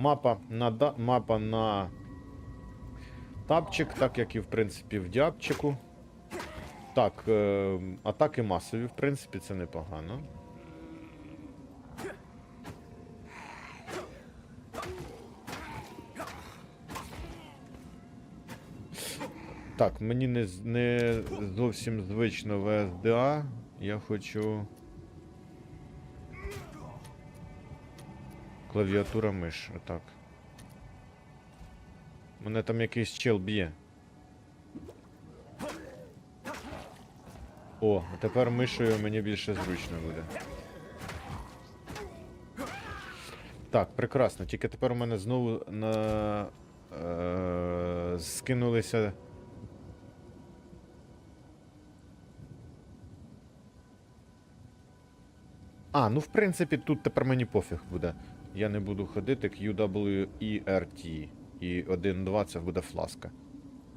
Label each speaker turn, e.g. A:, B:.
A: Мапа на. Мапа на тапчик, так як і в принципі в діапчику. Так, е... атаки масові, в принципі, це непогано. Так, мені не, не зовсім звично ВСДА. Я хочу. Клавіатура миш, отак. Мене там якийсь чел б'є. О, а тепер мишею мені більше зручно буде. Так, прекрасно. Тільки тепер у мене знову на. Е, скинулися. А, ну в принципі, тут тепер мені пофіг буде. Я не буду ходити QWERT. І 1.2 це буде фласка.